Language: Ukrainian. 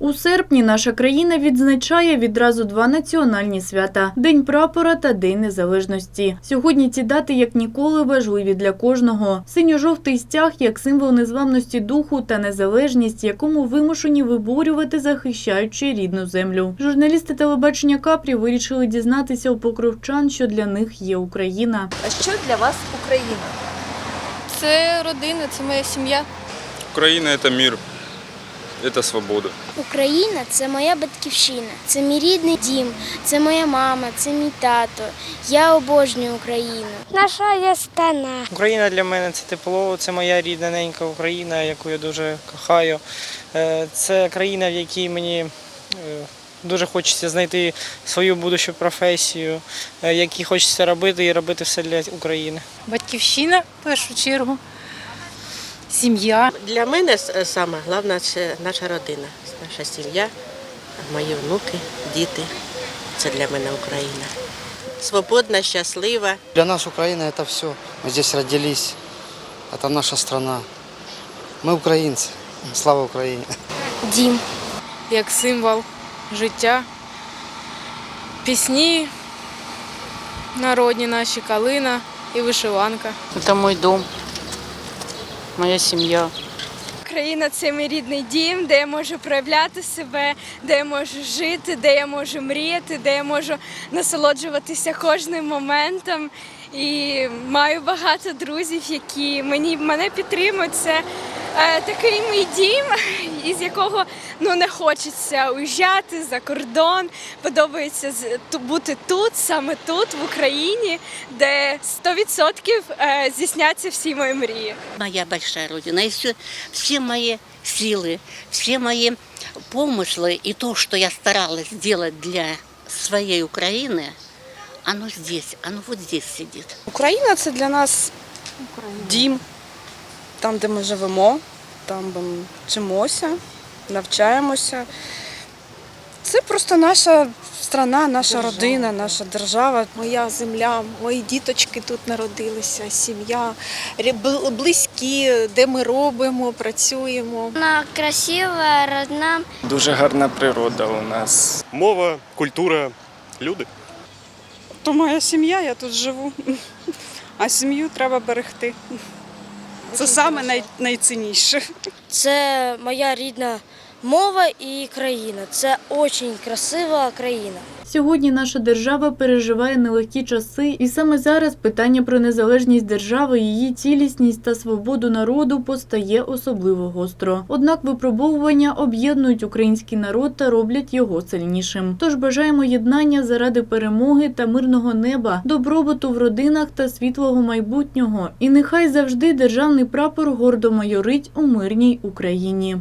У серпні наша країна відзначає відразу два національні свята День прапора та День Незалежності. Сьогодні ці дати як ніколи важливі для кожного. Синьо-жовтий стяг як символ незламності духу та незалежність, якому вимушені виборювати, захищаючи рідну землю. Журналісти телебачення Капрі вирішили дізнатися у покровчан, що для них є Україна. А що для вас Україна? Це родина, це моя сім'я. Украина – это мир, это свобода. Україна це моя батьківщина, це мій рідний дім, це моя мама, це мій тато. Я обожнюю Україну. Наша є стана. Україна для мене це тепло, це моя рідна ненька Україна, яку я дуже кохаю. Е, Це країна, в якій мені е, дуже хочеться знайти свою будущу професію, е, якій хочеться робити і робити все для України. Батьківщина в першу чергу, сім'я. Для мене с- саме головне це наша родина, наша сім'я, мої внуки, діти. Це для мене Україна. Свободна, щаслива. Для нас Украина это все. Мы здесь родились. Это наша страна. Мы украинцы. Слава Украине. Дім. як символ життя. Пісні народні наші, калина і вишиванка. Это мой дом, моя сім'я. Україна це мій рідний дім, де я можу проявляти себе, де я можу жити, де я можу мріяти, де я можу насолоджуватися кожним моментом. І маю багато друзів, які мені мене підтримують. Це такий мій дім, із якого ну не хочеться уїжджати за кордон. Подобається з- ту- бути тут, саме тут, в Україні, де 100% е, здійсняться всі мої мрії. моя большая родина. И все, все мои силы, все мои помыслы и то, что я старалась сделать для своей Украины, оно здесь, оно вот здесь сидит. Україна це для нас дім, там, де ми живемо, там, де ми вчимося, навчаємося. Це просто наша страна, наша родина, наша держава. Моя земля, мої діточки тут народилися, сім'я, близькі, де ми робимо, працюємо. Вона красива, родна. Дуже гарна природа у нас. Мова, культура, люди. То моя сім'я, я тут живу. А сім'ю треба берегти. Це саме най- найцінніше. Це моя рідна мова і країна. Це дуже красива країна. Сьогодні наша держава переживає нелегкі часи, і саме зараз питання про незалежність держави, її цілісність та свободу народу постає особливо гостро. Однак випробовування об'єднують український народ та роблять його сильнішим. Тож бажаємо єднання заради перемоги та мирного неба, добробуту в родинах та світлого майбутнього. І нехай завжди державний прапор гордо майорить у мирній Україні.